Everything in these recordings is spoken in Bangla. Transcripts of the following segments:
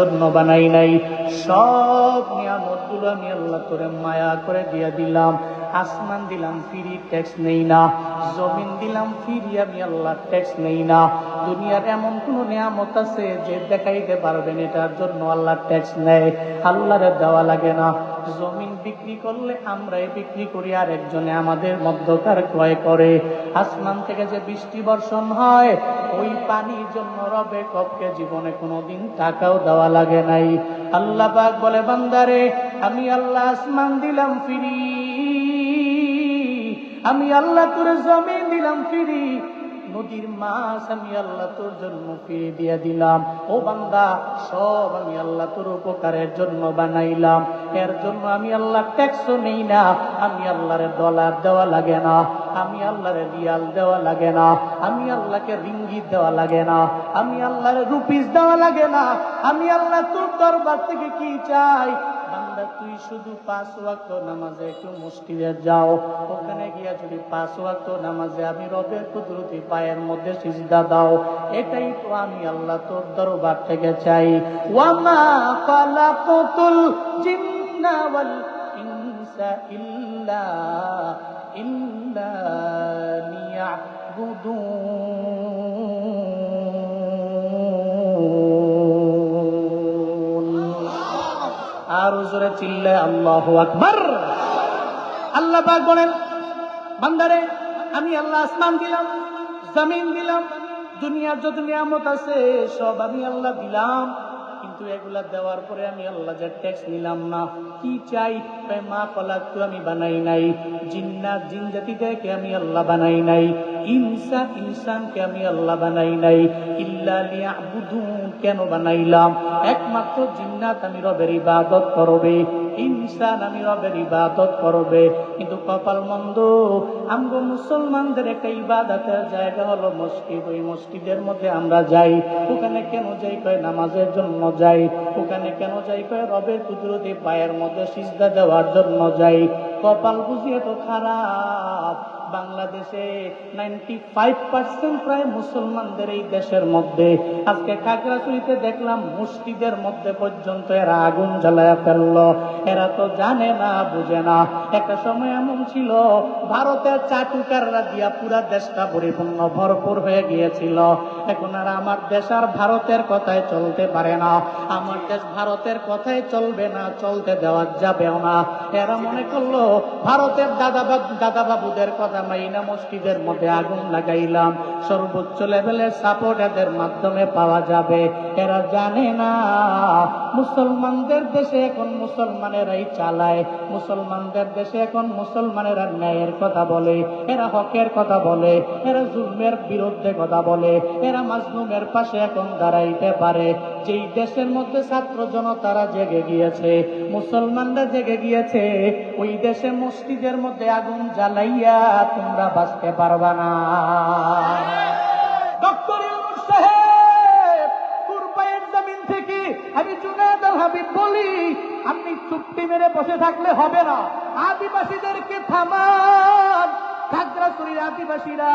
জন্য বানাই নাই। সব নিয়ামতগুলো আমি আল্লাহ করে মায়া করে দিয়া দিলাম। আসমান দিলাম, ফিরি ট্যাক্স নেই না। জমিন দিলাম, ফিরি আমি আল্লাহ ট্যাক্স নেই না। দুনিয়ার এমন কোন নিয়ামত আছে যে দেখাইতে পারবেন এটার জন্য আল্লাহ ট্যাক্স নেয় আল্লাহরে দেওয়া লাগে না। জমিন বিক্রি করলে আমরাই বিক্রি করি আর একজনে আমাদের মধ্যকার ক্রয় করে। আসমান থেকে যে বৃষ্টি বর্ষণ হয়, ওই পানির জন্য রবে কবকে জীবনে কোনোদিন টাকাও দেওয়া লাগে নাই। আল্লাহ পাক বলে, বান্দারে, আমি আল্লাহ আসমান দিলাম ফিরি। আমি আল্লাহ তোর জমিন দিলাম ফিরি। নদীর মাছ আমি আল্লাহ তোর জন্য ফিরে দিয়ে দিলাম। ও বান্দা, সব আমি আল্লাহ তোর উপকারের জন্য বানাইলাম। এর জন্য আমি আল্লাহ ট্যাক্সও নেই না। আমি আল্লাহর ডলার দেওয়া লাগে না। আমি আল্লাহরে রিয়াল দেওয়া লাগে না। আমি আল্লাহকে রিঙ্গিত দেওয়া লাগে না। আমি আল্লাহরে রুপিস দেওয়া লাগে না। আমি আল্লাহ তোর দরবার থেকে কি চাই? বান্দা, তুই শুধু পাঁচ ওয়াক্ত নামাজে একটু মসজিদে যাও। ওখানে গিয়া যদি পাঁচ ওয়াক্ত নামাজে আমি রবের কুদরতি পায়ের মধ্যে সিজদা দাও, এটাই তো আমি আল্লাহ তোর দরবার থেকে চাই। ওয়ামা খালাকাতুল জিন্না ওয়াল ইনসা ইল্লা ইল্লা লিয়াবুদুন। আর জোরে চিল্লে আল্লাহ আকবর। আল্লাহ পাক বলেন, বান্দারে, আমি আল্লাহ আসমান দিলাম, জমিন দিলাম, দুনিয়ার যত নিয়ামত আছে সব আমি আল্লাহ দিলাম। কিন্তু এগুলা দেওয়ার পরে আমি আল্লাহ যে ট্যাক্স নিলাম না, কি চাই? মা কলা তো আমি বানাই নাই। জিন্না, জিন জাতিদেরকে আমি আল্লাহ বানাই নাই। ইনসা, ইনসানকে আমি আল্লাহ বানাই নাই। ইল্লা লিয়াবুদুন, কেন বানাইলাম? একমাত্র জিন্নাত আমি রবের ইবাদত করবে। ইনসান আমি রবের ইবাদত করবে। কিন্তু কপাল মন্দ, আমগো মুসলমানদের একটা ইবাদতের জায়গা হলো মসজিদ। ওই মসজিদের মধ্যে আমরা যাই, ওখানে কেন যাই কয় নামাজের জন্য যাই, ওখানে কেন যাই কয় রবের কুদরতি পায়ের মধ্যে সিজদা দেওয়ার জন্য যাই। কপাল বুঝিয়ে তো খারাপ। বাংলাদেশে প্রায় মুসলমানদের এই দেশের মধ্যে। আজকে খাগড়াছড়িতে দেখলাম মসজিদের মধ্যে পর্যন্ত এরা আগুন জ্বালায়া ফেলল। এরা তো জানে না, বুঝে না। একটা সময় এমন ছিল, ভারতের চাটুকাররা দিয়া পুরা দেশটা পরিপূর্ণ ভরপুর হয়ে গিয়েছিল। এখন আর আমার দেশ আর ভারতের কথায় চলতে পারে না। আমার দেশ ভারতের কথায় চলবে না, চলতে দেওয়া যাবেও না। এরা মনে করল, ভারতের দাদা দাদা বাবুদের কথা মসজিদের মধ্যে আগুন লাগাইলাম। সর্বোচ্চ লেভেলের সাপোর্ট এদের মাধ্যমে পাওয়া যাবে। এরা জানে না, মুসলমানদের দেশে এখন মুসলমানেরাই চালায়। মুসলমানদের দেশে এখন মুসলমানেরা ন্যায়ের কথা বলে, এরা হকের কথা বলে, এরা জুলমের বিরুদ্ধে কথা বলে, এরা মাজলুমের পাশে এখন দাঁড়াইতে পারে। যেই দেশের মধ্যে ছাত্র জনতারা জেগে গিয়েছে, মুসলমানরা জেগে গিয়েছে, ওই দেশে মসজিদের মধ্যে আগুন জ্বালাইয়া তোমরা বাঁচতে পারবা না। আমি জুনায়দ আল হাবিব বলি, আপনি চুক্তি মেরে বসে থাকলে হবে না। আদিবাসীদেরকে থামান। খাগড়াছড়ির আদিবাসীরা,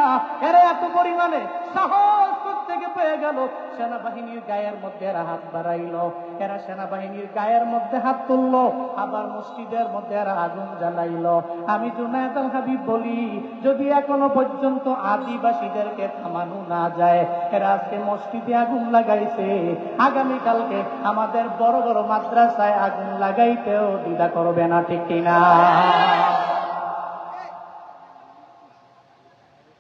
এরা এত পরিমাণে সাহস থেকে পেয়ে গেল, সেনাবাহিনীর গায়ের মধ্যে এরা হাত বাড়াইল। এরা সেনাবাহিনীর গায়ের মধ্যে হাত তুলল, আবার মসজিদের মধ্যে এরা আগুন জ্বালাইল। আমি জুনায়দ আল হাবিব বলি, যদি এখনও পর্যন্ত আদিবাসীদেরকে থামানো না যায়, এরা আজকে মসজিদে আগুন লাগাইছে। আগামীকালকে আমাদের বড় বড় মাদ্রাসায় আগুন লাগাইতেও দ্বিধা করবে না, ঠিক কিনা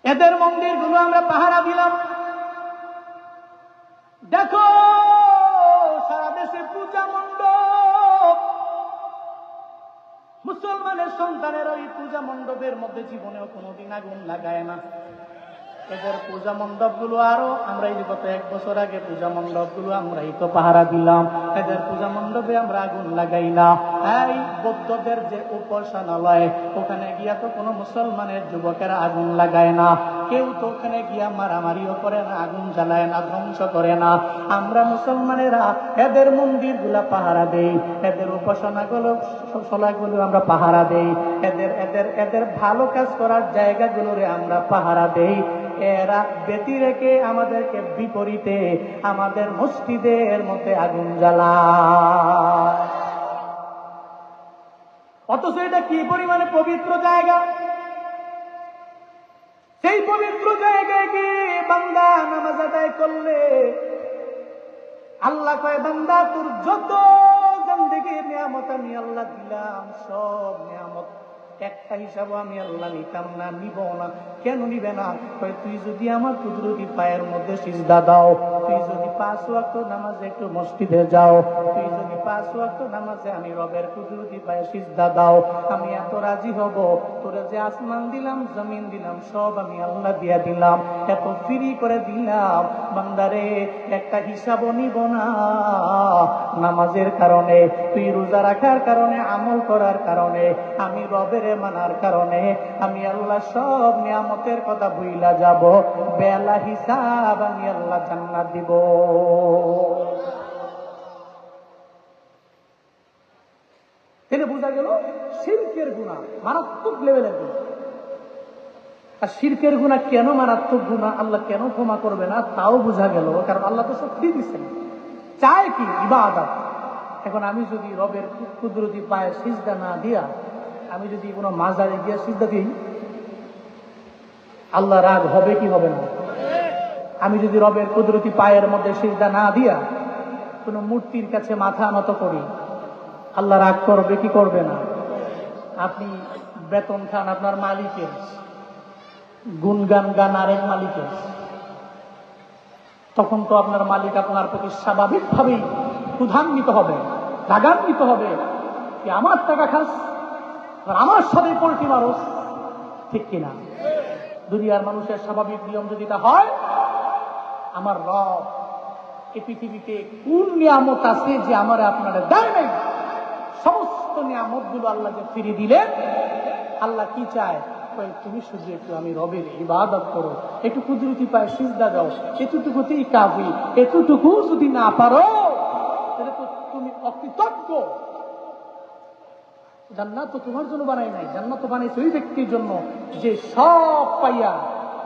এদের মন্দিরগুলো আমরা পাহারা দিলাম। দেখো, সারা দেশে পূজা মণ্ডপ। মুসলমানের সন্তানের ওই পূজা মণ্ডপের মধ্যে জীবনেও কোনোদিন আগুন লাগায় না। এদের পূজা মণ্ডপগুলো আরও, আমরা এই গত এক বছর আগে পূজা মণ্ডপগুলো আমরা এই তো পাহারা দিলাম। এদের পূজা মণ্ডপে আমরা আগুন লাগাই না এই বৌদ্ধদের যে উপাসনালয়, ওখানে গিয়া তো কোনো মুসলমানের যুবকেরা আগুন লাগায় না। কেউ তো ওখানে গিয়া মারামারিও করে না, আগুন জ্বালায় না, ধ্বংস করে না। আমরা মুসলমানেরা এদের মন্দিরগুলা পাহারা দেই। এদের উপাসনা গুলো গুলো আমরা পাহারা দেই। এদের এদের এদের ভালো কাজ করার জায়গাগুলোরে আমরা পাহারা দেই। এরা ব্যতি রেখে আমাদেরকে বিপরীতে আমাদের মসজিদের মধ্যে আগুন জ্বালায়। অথচ এটা কি পরিমাণে পবিত্র জায়গা? সেই পবিত্র জায়গায় গিয়ে বান্দা নামাজ আদায় করলে আল্লাহ কয়, বান্দা, তোর যত জিন্দেগির নিয়ামত আমি আল্লাহ দিলাম, সব নিয়ামত একটা হিসাবও আমি আল্লাহ নিতাম না নিব না। কেন নিবে না? তুই যদি আমার কুদরতি পায়ের মধ্যে সিজদা দাও, তুই যদি পাঁচ ওয়াক্ত নামাজে একটু মসজিদে যাও, তুই যদি পাঁচ ওয়াক্ত নামাজে আমি রবের কুদরতি পায়ে সিজদা দাও। আমি এত রাজি হব। তোরা যে আসমান দিলাম, জমিন দিলাম, সব আমি আল্লাহ দিয়া দিলাম। এত ফ্রি করে দিলাম। বান্দারে, একটা হিসাবও নিব না। নামাজের কারণে, তুই রোজা রাখার কারণে, আমল করার কারণে, আমি রবের মানার কারণে, আমি আল্লাহ সব নিয়ামতের কথা ভুইলা যাব। বেলা হিসাব আমি আল্লাহ জান্নাত দিব এটা বোঝা গেল শিল্পের গুণা মারাত্মক লেভেলের গুণা আর শিরকের গুণা কেন মারাত্মক গুণা আল্লাহ কেন ক্ষমা করবে না? তাও বোঝা গেল, কারণ আল্লাহ তো সব দিয়ে দিচ্ছেন। চায় কি? ইবাদত। এখন আমি যদি রবের কুদরতি পায়ে সিজদা না দিয়া, আমি যদি কোনো মাজারে গিয়া সিজদা দিই, আল্লাহ রাগ হবে কি হবে না? আমি যদি রবের কুদরতি পায়ের মধ্যে সিজদা না দিয়া, কোনো মূর্তির কাছে মাথা নত করি আল্লাহ রাগ করবে, কি করবে না? আপনি বেতন খান আপনার মালিকের। গুনগান গান আরেক মালিকের। তখন তো আপনার মালিক আপনার প্রতি স্বাভাবিকভাবেই ক্ষুধান্বিত হবে, রাগান্বিত হবে। কি আমার টাকা খাস? আমার সাথে পোল্ট্রি মানুষ ঠিক কিনা? দুনিয়ার মানুষের স্বাভাবিক নিয়ম যদি তা হয়, আমার রব এ পৃথিবীতে কোন নিয়ামত আছে যে আমার আপনারা দেয় নাই? সমস্ত নিয়ামতগুলো আল্লাহ যে ফিরিয়ে দিলেন, আল্লাহ কি চায়? তুমি শুধু একটু আমি রবের ইবাদত করো, একটু কুদরতি পায় সিজদা দাও, এতটুকুতেই কাবি এতটুকু যদি না পারো, তাহলে তো তুমি অকৃতজ্ঞ। জান্নাত তো তোমার জন্য বানাই নাই, জান্নাত তো বানাইছে ওই ব্যক্তির জন্য যে সব পাইয়া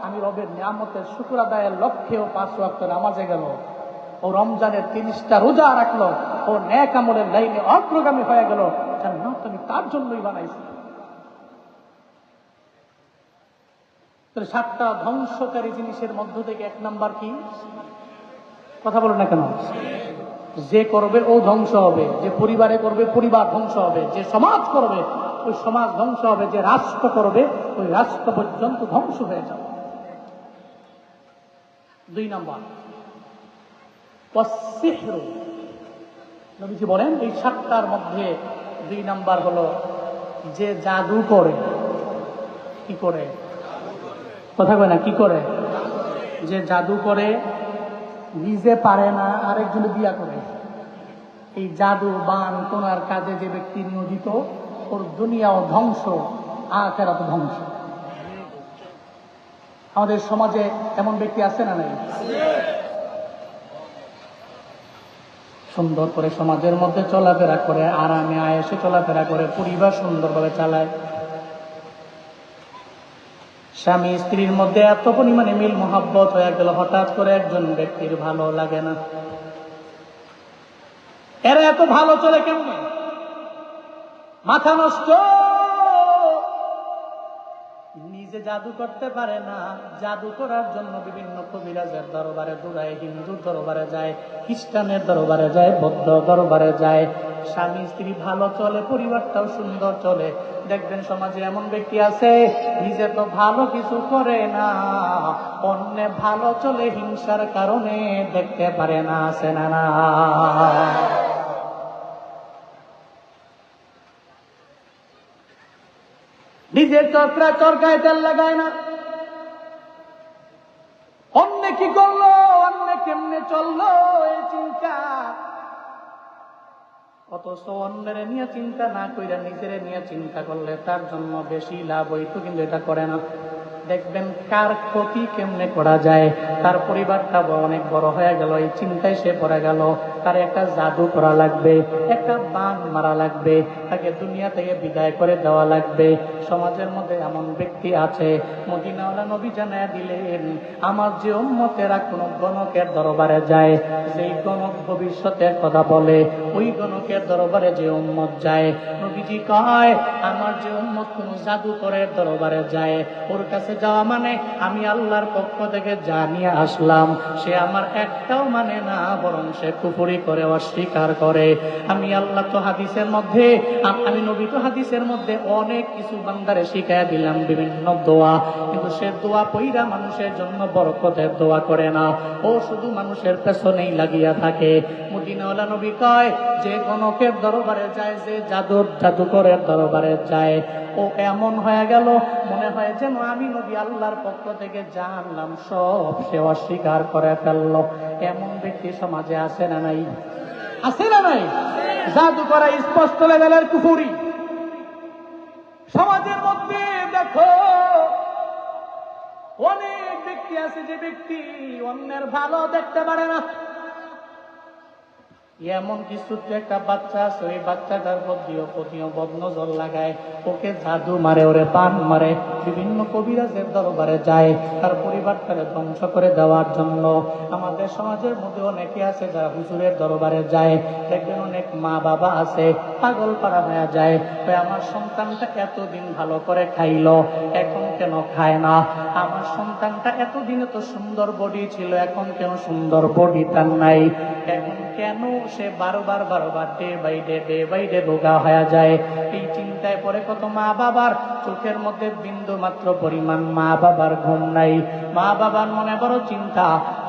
আমি রবের নিয়ামতের শুক্র আদায়ের লক্ষ্যে ও পাঁচ ওয়াক্ত নামাজে গেল। ও রমজানের তিরিশটা রোজা রাখল ও ন্যাক আমলের লাইনে অগ্রগামী হয়ে গেল। জান্নাত আমি তার জন্যই বানাইছি। সাতটা ধ্বংসকারী জিনিসের মধ্য থেকে এক নাম্বার কি? কথা বলো না কেন? যে করবে ও ধ্বংস হবে, যে পরিবারে করবে পরিবার ধ্বংস হবে, যে সমাজ করবে ওই সমাজ ধ্বংস হবে, যে রাষ্ট্র করবে ওই রাষ্ট্র পর্যন্ত ধ্বংস হয়ে যাবে। দুই নাম্বার। নবীজি বলেন, এই সাতটার মধ্যে দুই নাম্বার হলো যে জাদু করে। কি করে? কথা কয় না, কি করে? যে জাদু করে, নিজে পারে না, আরেকজনে বিয়া করে। এই জাদু, বান কোনার কাজে যে ব্যক্তি নিয়োজিত, ওর দুনিয়াও ধ্বংস আখেরাত ধ্বংস। আমাদের সমাজে এমন ব্যক্তি আছে না নাই? সুন্দর করে সমাজের মধ্যে চলাফেরা করে, আরামে, আয়েসে চলাফেরা করে, পরিবার সুন্দরভাবে চালায়। স্বামী স্ত্রীর মধ্যে এত পরিমাণে মিল মোহাব্বত হয়ে গেল, হঠাৎ করে একজন ব্যক্তির ভালো লাগে না। এরা এত ভালো চলে কেমন? মাথা নষ্ট! নিজে জাদু করতে পারে না, জাদু করার জন্য বিভিন্ন কবিরাজের দরবারে দৌড়ায় হিন্দুর দরবারে যায়, খ্রিস্টানের দরবারে যায়, বৌদ্ধ দরবারে যায়। স্বামী, স্ত্রী ভালো চলে, পরিবারটাও সুন্দর চলে। দেখবেন সমাজে এমন ব্যক্তি আছে, নিজে তো ভালো কিছু করে না, অন্য ভালো চলে হিংসার কারণে দেখতে পারে না আছে না। নিজের চরকা চরকায় তেল লাগায় না। অন্য কি করল, অন্য কেমনে চলল এই চিন্তা? অথচ অন্যের নিয়ে চিন্তা না কইরা নিজের নিয়ে চিন্তা করলে তার জন্য বেশি লাভ হইতো, কিন্তু এটা করে না। দেখবেন কার ক্ষতি কেমনে করা যায়, তার পরিবারটা অনেক বড় হয়ে গেল, এই চিন্তায় সে পড়ে গেল, তার একটা জাদু করা লাগবে। একটা বান মারা লাগবে, তাকে দুনিয়া থেকে বিদায় করে দেওয়া লাগবে। সমাজের মধ্যে এমন ব্যক্তি আছে, মদিনাওয়ালা নবী জানায় দিলেন, আমার যে উম্মতেরা কোনো গণকের দরবারে যায় সেই গণক ভবিষ্যতের কথা বলে, ওই গণকের দরবারে যে উম্মত যায়। নবীজি কয়, আমার যে উম্মত কোন জাদুকরের দরবারে যায়, ওর কাছে যাওয়া মানে আমি আল্লাহর পক্ষ থেকে যা নিয়ে আসলাম, সে আমার একটাও মানে না, বরং সে কুপুরি করে, অস্বীকার করে। আমি আল্লাহ তো হাদিসের মধ্যে আমি নবী তো হাদিসের মধ্যে অনেক কিছু বান্দারে শিখাইয়া দিলাম, বিভিন্ন দোয়া। কিন্তু সে দোয়া পইরা মানুষের জন্য বরকতের দোয়া করে না। ও শুধু মানুষের পেছনেই লাগিয়া থাকে। মদিনাওয়ালা নবী কয়, যে গণকের দরবারে যায়, যে জাদুর জাদুকরের দরবারে যায়। ও এমন হয়ে গেল, মনে হয় যেন আমি নবী আল্লাহর পক্ষ থেকে জানলাম, সব সে অস্বীকার করে ফেলল। এমন ব্যক্তি সমাজে আছে না নাই? আছে না নাই? জাদু করা স্পষ্ট লেভেলের কুফুরি। সমাজের মধ্যে দেখো, অনেক ব্যক্তি আছে, যে ব্যক্তি অন্যের ভালো দেখতে পারে না। এমন কিছু একটা বাচ্চা আছে, ওই বাচ্চাটার প্রতিও প্রতিও বদনজর লাগায়। ওকে জাদু মারে, ওরে বান মারে, বিভিন্ন কবিরাজের দরবারে যায়, তার পরিবারটাকে ধ্বংস করে দেওয়ার জন্য। আমাদের সমাজের মধ্যে অনেকে আছে যারা হুজুরের দরবারে যায়, দেখবেন অনেক মা বাবা আছে, পাগল পাড়া হয়ে যায়। আমার সন্তানটা এতদিন ভালো করে খাইলো এখন কেন খায় না? আমার সন্তানটা এতদিনে তো সুন্দর বডি ছিল, এখন কেন সুন্দর বডি তার নাই? এখন কেন সে বারবার বারবার day by day day by day রোগা হয়ে যায়? এই চিন্তায় পরে কত মা বাবার চোখের মধ্যে বিন্দু মাত্র পরিমাণ মা বাবার ঘুম নাই। মা বাবার মনে বড় চিন্তা,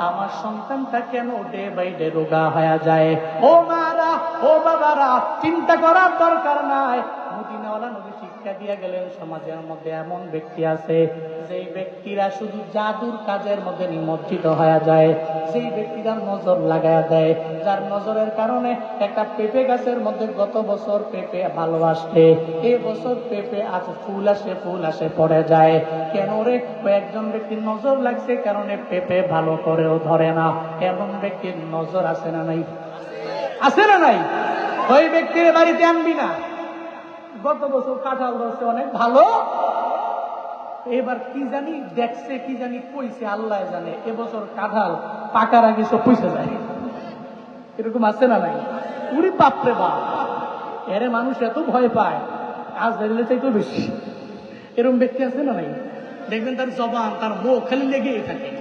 আমার সন্তানটা কেন ডে বাই ডে রোগা হয়ে যায়? ও মারা, ও বাবারা, চিন্তা করার দরকার নাই। মদিনাওয়ালা নবী শিক্ষা দিয়ে গেলেন, সমাজের মধ্যে এমন ব্যক্তি আছে, যেই ব্যক্তিরা শুধু জাদুর কাজের মধ্যে নিমজ্জিত হয়ে যায় সেই ব্যক্তিরা নজর লাগায় দেয়, যার নজরের কারণে একটা পেঁপে গাছের মধ্যে গত বছর পেঁপে ভালো আসছে এই বছর পেঁপে আছে ফুল আসে ফুল আসে, পড়ে যায়। কেন রে? কয়েকজন ব্যক্তির নজর লাগছে, কারণে পেঁপে ভালো করেও ধরে না। এমন ব্যক্তির নজর আছে না নাই? আছে না নাই? ওই ব্যক্তির বাড়িতে আনবি না। গত বছর কাঁঠাল ধরছে অনেক ভালো। এবার কি জানি দেখছে, কি জানি কইছে, আল্লাহ জানে, এবছর কাঁঠাল পাকার আগে সব পয়সা যায়। এরকম আছে না নাই? উড়ি বাপরে বাপ। এরে মানুষ এত ভয় পায়, আজ ধরলে চাইতেও বেশি। এরকম ব্যক্তি আছে না নাই? দেখবেন তার জবান, তার মুখ খালি লেগেই থাকে।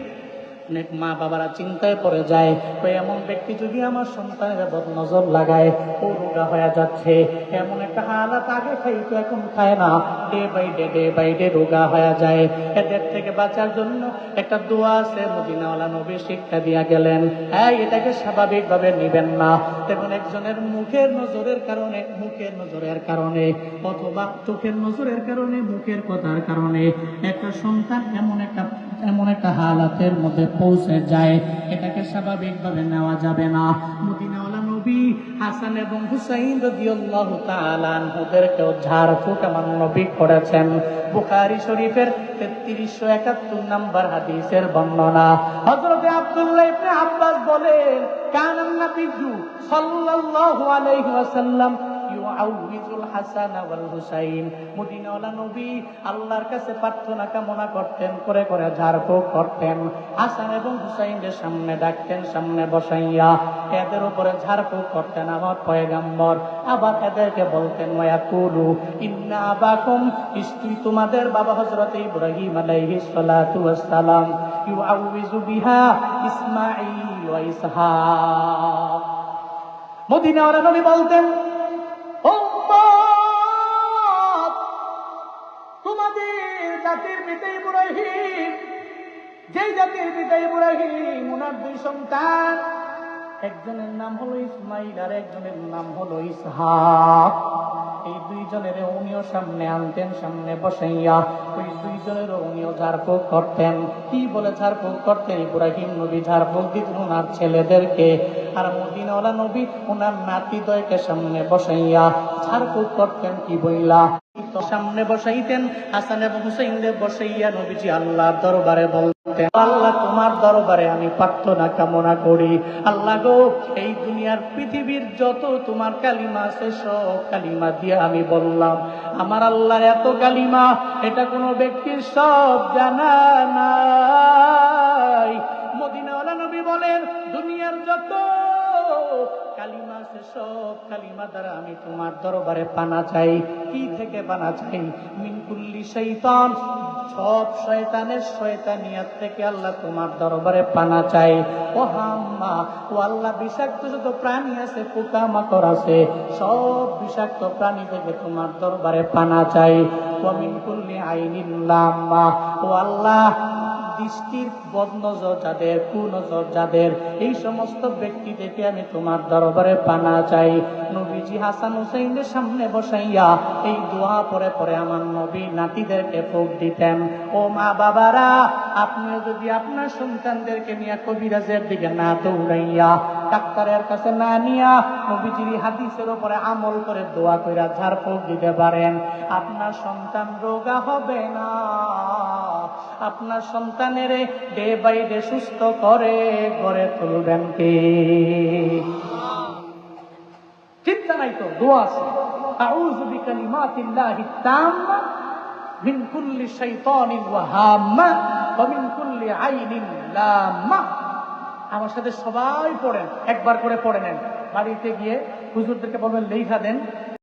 মা বাবারা চিন্তায় পড়ে যায়, তো এমন ব্যক্তি যদি আমার সন্তানের বদ নজর লাগায়, ও রোগা হয়ে যাচ্ছে, এমন একটা হালাত আগে খাইতো, এখন খায় না। Day by day day by day রোগা হয়ে যায়। এদের থেকে বাঁচার জন্য একটা দোয়া আছে, মদিনাওয়ালা নবী শিক্ষা দিয়া গেলেন হ্যাঁ এটাকে স্বাভাবিকভাবে নিবেন না। দেখুন একজনের মুখের নজরের কারণে, মুখের নজরের কারণে, অথবা চোখের নজরের কারণে, মুখের কথার কারণে, একটা সন্তান এমন একটা এমন একটা হালাতের মধ্যে পৌঁছে যায়। এটাকে স্বাভাবিকভাবে নেওয়া যাবে না। মদিনাওয়ালা নবী হাসান এবং হুসাইন রাদিয়াল্লাহু তাআলা আনহুদেরকেও ঝাড়ফুঁক আমার নবী করেছেন। বুখারী শরীফের তেত্রিশশো একাত্তর নাম্বার হাদিসের বর্ণনা। হযরতে আব্দুল্লাহ ইবনে আব্বাস বলেন, কানান নাবিয়্যু সাল্লাল্লাহু আলাইহি ওয়াসাল্লাম ইউআউযুল হাসান ওয়াল হুসাইন। মদিনাওয়ালা নবী আল্লাহর কাছে প্রার্থনা কামনা করতেন, করে করে ঝাড়ফুঁক করতেন। হাসান এবং হুসাইনের সামনে ডাকতেন, সামনে বসাইয়া এদের উপরে ঝাড়ফুঁক করতেন আমার পয়গাম্বর। আবার এদেরকে বলতেন, ওয়াকুলু, ইন্না আবাকুম, নিশ্চয়ই তোমাদের বাবা হযরত ইব্রাহিম আলাইহিস সালাতু ওয়াস সালাম ইউআউযু বিহা ইসমাঈল ওয়া ইসহাক। মদিনাওয়ালা নবী বলতেন জাতির পিতা ইব্রাহিম ওনার দুই সন্তান। একজনের নাম হলো ইসমাইল আর একজনের নাম হলো ইসহাক। এই দুইজনের উনিও সামনে আনতেন, সামনে বসাইয়া ওই দুইজনের উনিও ঝাড়ফুঁক করতেন। কি বলে ঝাড়ফুঁক করতেন ইব্রাহিম নবী ঝাড়ফুঁক দিতেন ওনার ছেলেদেরকে। আর মদিনাওয়ালা নবী ওনার নাতিদয়কে সামনে বসাইয়া ঝাড়ফুঁক করতেন, কি বইলা? সামনে বসাইতেন, হাসান এবং হুসাইনদের বসাইয়া নবীজি আল্লাহর দরবারে বলতেন, আল্লাহ, তোমার দরবারে আমি প্রার্থনা কামনা করি। আল্লাহ গো, এই দুনিয়ার পৃথিবীর যত তোমার কালিমা আছে, সব কালিমা দিয়ে আমি বললাম। আমার আল্লাহর এত কালিমা, এটা কোনো ব্যক্তির সব জানা নাই। মদিনাওয়ালা নবী বলেন, দুনিয়ার যত সব কালিমা দ্বারা আমি তোমার দরবারে পানা চাই। কি থেকে পানা চাই? মিনকুল্লি শৈতান সব শয়তানের থেকে আল্লাহ তোমার দরবারে পানা চাই। ও হাম্মা, ও আল্লাহ, বিষাক্ত যত প্রাণী আছে পোকা মাকড় আছে, সব বিষাক্ত প্রাণী থেকে তোমার দরবারে পানা চাই। ও মিনকুল্লি আইনিল্লাম্মা ও আল্লাহ দৃষ্টির বদনজর যাদের, কুনজর যাদের, এই সমস্ত ব্যক্তি থেকে আমি তোমার দরবারে পানা চাই। নবীজি হাসান হুসাইনের সামনে বসাইয়া এই দোয়া পরে পরে আমার নবী নাতিদেরকে ফুক দিতেন। ও মা বাবারা, আপনিও যদি আপনার সন্তানদেরকে নিয়ে কবিরাজের দিকে না দৌড়াইয়া, ডাক্তারের কাছে না নিয়া নবীজির হাদিসের উপরে আমল করে দোয়া কইরা ঝাড়ফুঁক দিতে পারেন, আপনার সন্তান রোগা হবে না। আপনার সন্তানের ডে বাই ডে সুস্থ করে, গড়ে তুলবেন কে? চিন্তা নাই তো, দোয়া আছে। তাম্মা মিন কুল্লি ওয়া মিন কুল্লি আইনিন লাম্মা। আমার সাথে সবাই পড়েন, একবার করে পড়ে নেন। বাড়িতে গিয়ে হুজুরদেরকে বলবেন লেখা দেন।